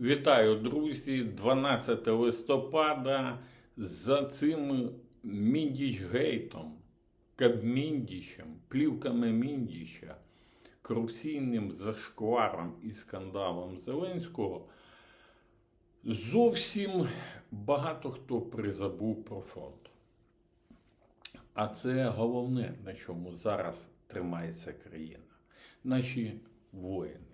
Вітаю, друзі! 12 листопада за цим Міндічгейтом, Кабміндічем, плівками Міндіча, корупційним зашкваром і скандалом Зеленського. Зовсім багато хто призабув про фронт. А це головне, на чому зараз тримається країна. Наші воїни,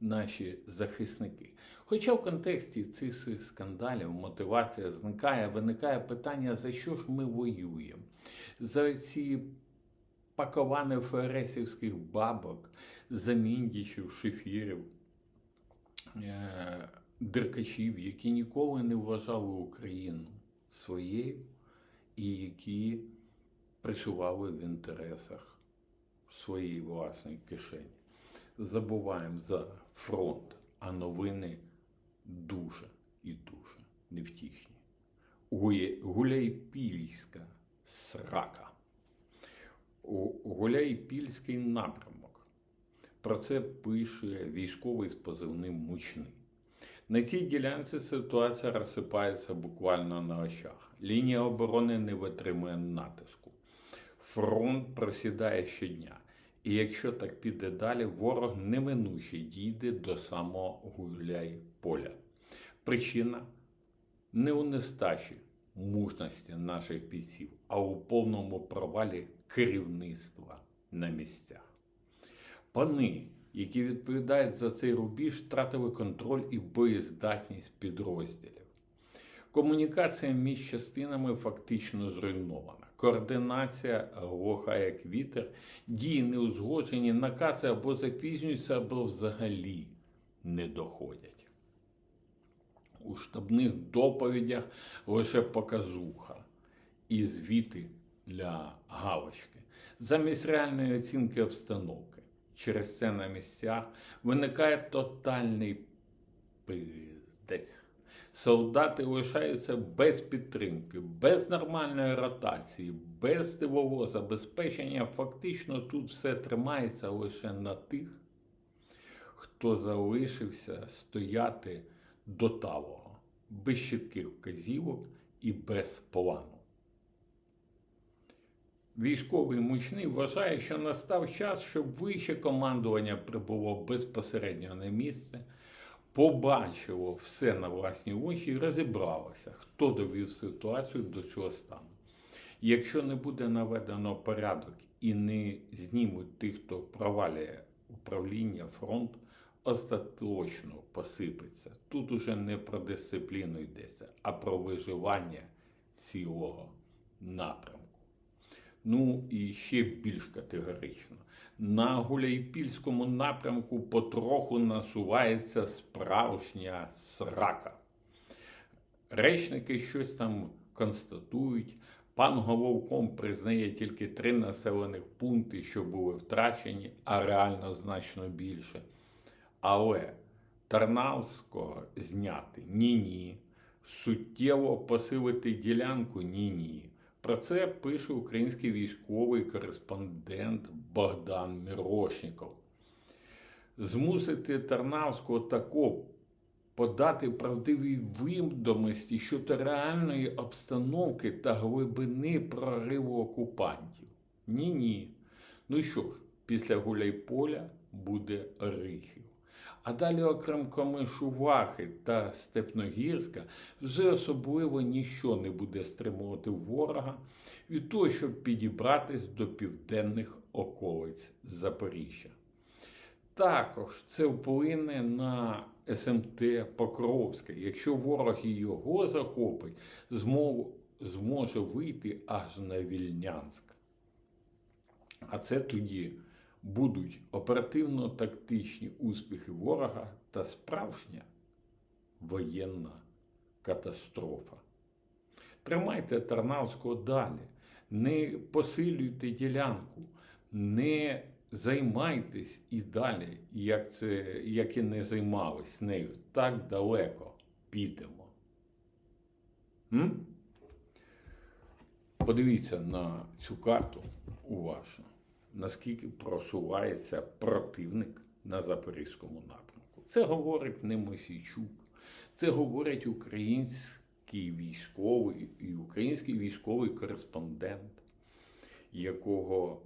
наші захисники. Хоча в контексті цих скандалів мотивація зникає, виникає питання, за що ж ми воюємо? За ці паковані фересівських бабок, за міндічів, шефірів, е, деркачів, які ніколи не вважали Україну своєю і які працювали в інтересах своєї власної кишені. Забуваємо за фронт, а новини дуже і дуже невтішні. Гуляйпільська срака. Гуляйпільський напрямок. Про це пише військовий з позивним Мучний. На цій ділянці ситуація розсипається буквально на очах. Лінія оборони не витримує натиску. Фронт просідає щодня. І якщо так піде далі, ворог неминуче дійде до самого Гуляй-поля. Причина не у нестачі мужності наших бійців, а у повному провалі керівництва на місцях. Пани, які відповідають за цей рубіж, втратили контроль і боєздатність підрозділів. Комунікація між частинами фактично зруйнована. Координація глуха як вітер, дії неузгоджені, накази або запізнюються, або взагалі не доходять. У штабних доповідях лише показуха і звіти для галочки. Замість реальної оцінки обстановки. Через це на місцях виникає тотальний пиздець. Солдати лишаються без підтримки, без нормальної ротації, без тилового забезпечення. Фактично тут все тримається лише на тих, хто залишився стояти до талого, без чітких вказівок і без плану. Військовий мучний вважає, що настав час, щоб вище командування прибуло безпосередньо на місце, побачило все на власні очі і розібралося, хто довів ситуацію до цього стану. Якщо не буде наведено порядок і не знімуть тих, хто провалює управління фронт, остаточно посипеться. Тут уже не про дисципліну йдеться, а про виживання цілого напрямку. Ну і ще більш категорично. На Гуляйпільському напрямку потроху насувається справжня срака. Речники щось там констатують. Пан Головком признає тільки три населених пункти, що були втрачені, а реально значно більше. Але Тарнавського зняти ні-ні. Суттєво посилити ділянку ні-ні. Про це пише український військовий кореспондент Богдан Мірошніков. Змусити Тарнавського тако подати правдиві відомості щодо реальної обстановки та глибини прориву окупантів. Ні-ні. Ну що ж, після Гуляйполя буде Рихів. А далі, окрім Комишувахи та Степногірська, вже особливо ніщо не буде стримувати ворога від того, щоб підібратись до південних околиць Запоріжжя. Також це вплине на СМТ Покровське. Якщо ворог і його захопить, змо- зможе вийти аж на Вільнянськ. А це тоді будуть оперативно-тактичні успіхи ворога та справжня воєнна катастрофа. Тримайте Тарнавського далі, не посилюйте ділянку, не займайтесь і далі, як, це, як і не займались нею. Так далеко підемо. М? Подивіться на цю карту уважно, наскільки просувається противник на Запорізькому напрямку. Це говорить не Мосійчук, Це говорять український військовий і український військовий кореспондент, якого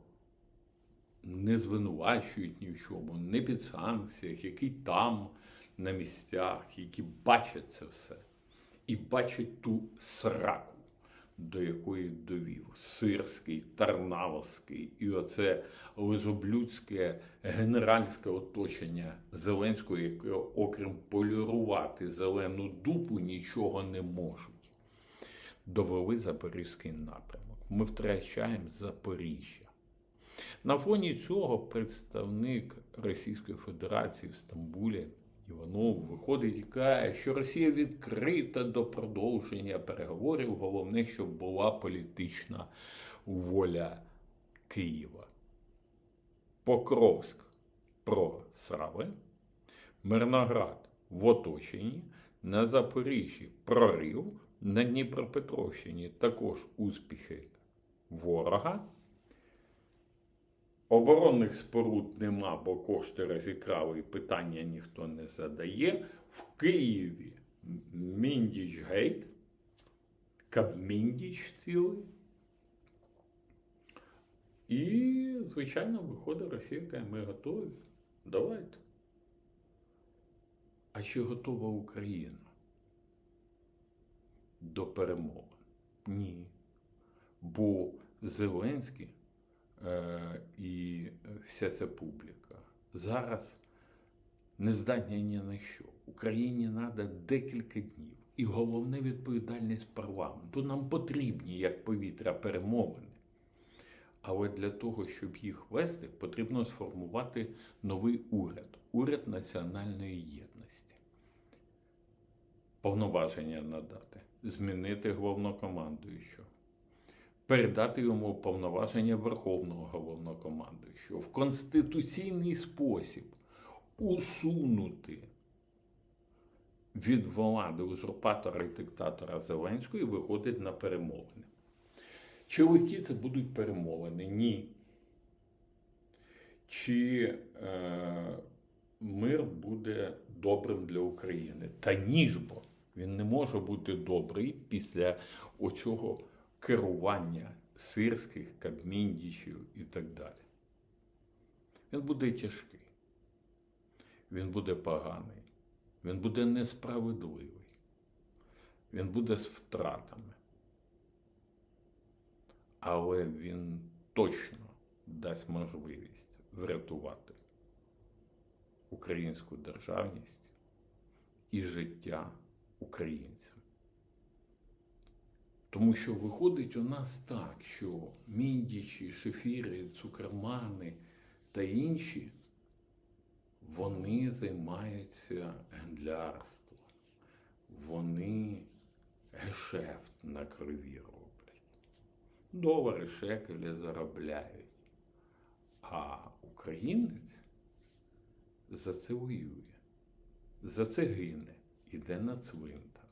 не звинувачують ні в чому, не під санкціях, який там на місцях, які бачать це все і бачать ту сраку, до якої довів Сирський, Тарнавський і оце лизоблюдське генеральське оточення Зеленського, яке, окрім полірувати зелену дупу, нічого не можуть. Довели Запорізький напрямок. Ми втрачаємо Запоріжжя. На фоні цього представник Російської Федерації в Стамбулі Іванов виходить і каже, що Росія відкрита до продовження переговорів. Головне, щоб була політична воля Києва. Покровськ просрали, Мирноград в оточенні, на Запоріжжі прорив, на Дніпропетровщині також успіхи ворога. Оборонних споруд нема, бо кошти розікрали і питання ніхто не задає. В Києві Міндіч Гейт, Кабміндіч цілий. І, звичайно, виходить Росія, каже, ми готові. Давайте. А чи готова Україна до перемоги? Ні. Бо Зеленський і вся ця публіка зараз не здатні ні на що. Україні треба декілька днів. І головне відповідальність парламенту. Нам потрібні, як повітря, перемовини. Але для того, щоб їх вести, потрібно сформувати новий уряд уряд національної єдності. Повноваження надати, змінити головнокомандуючого, передати йому повноваження Верховного головнокомандуючого, в конституційний спосіб усунути від влади узурпатора і диктатора Зеленського і виходить на перемовини. Чи легкі це будуть перемовини? Ні. Чи е, мир буде добрим для України? Та ні ж бо він не може бути добрий після оцього керування сирських, кабміндічів і так далі. Він буде тяжкий, він буде поганий, він буде несправедливий, він буде з втратами але він точно дасть можливість врятувати українську державність і життя українцям. Тому що виходить у нас так, що міндічі, шефіри, цукермани та інші, вони займаються гендлярством, вони гешефт на крові роблять долари, шекелі заробляють. А українець за це воює, за це гине, іде на цвинтар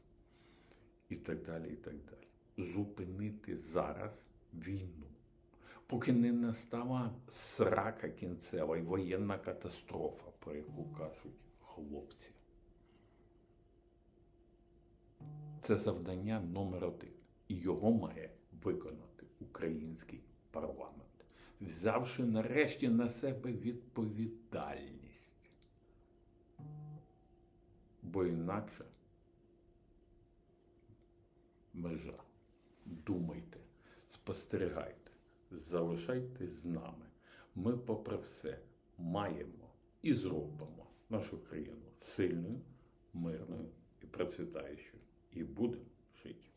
і так далі. і так далі. Зупинити зараз війну, поки не настала срака кінцева і воєнна катастрофа, про яку кажуть хлопці. Це завдання номер один. І його має виконати український парламент, взявши нарешті на себе відповідальність. Бо інакше межа. Думайте, спостерігайте, залишайтесь з нами. Ми, попри все, маємо і зробимо нашу країну сильною, мирною і процвітаючою. І будемо жити.